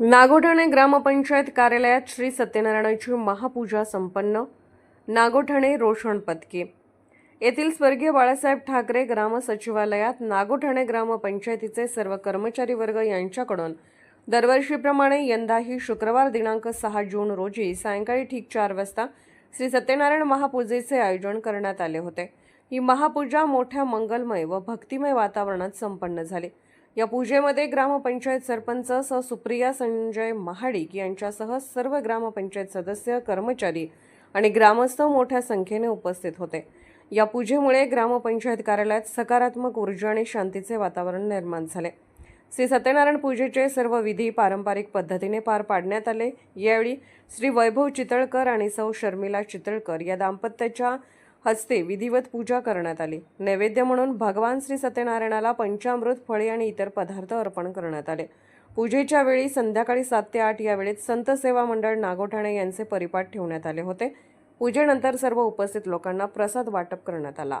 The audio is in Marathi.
नागोठाणे ग्रामपंचायत कार्यालयात श्री सत्यनारायणाची महापूजा संपन्न. नागोठाणे रोषण पदके येथील स्वर्गीय बाळासाहेब ठाकरे ग्राम सचिवालयात नागोठाणे ग्रामपंचायतीचे सर्व कर्मचारी वर्ग यांच्याकडून दरवर्षीप्रमाणे यंदाही शुक्रवार दिनांक सहा जून रोजी सायंकाळी ठीक चार वाजता श्री सत्यनारायण महापूजेचे आयोजन करण्यात आले होते. ही महापूजा मोठ्या मंगलमय व भक्तिमय वातावरणात संपन्न झाली. या पूजेमध्ये ग्रामपंचायत सरपंच स. सुप्रिया संजय महाडिक यांच्यासह सर्व ग्रामपंचायत सदस्य कर्मचारी आणि ग्रामस्थ मोठ्या संख्येने उपस्थित होते. या पूजेमुळे ग्रामपंचायत कार्यालयात सकारात्मक ऊर्जा आणि शांतीचे वातावरण निर्माण झाले. श्री सत्यनारायण पूजेचे सर्व विधी पारंपरिक पद्धतीने पार पाडण्यात आले. यावेळी श्री वैभव चितळकर आणि सौ शर्मिला चितळकर या दाम्पत्याच्या हस्ते विधिवत पूजा करण्यात आली. नैवेद्य म्हणून भगवान श्री सत्यनारायणाला पंचामृत फळे आणि इतर पदार्थ अर्पण करण्यात आले. पूजेच्या वेळी संध्याकाळी सात ते आठ या वेळेत संत सेवा मंडळ नागोठाणे यांचे परिपाठ ठेवण्यात आले होते. पूजेनंतर सर्व उपस्थित लोकांना प्रसाद वाटप करण्यात आला.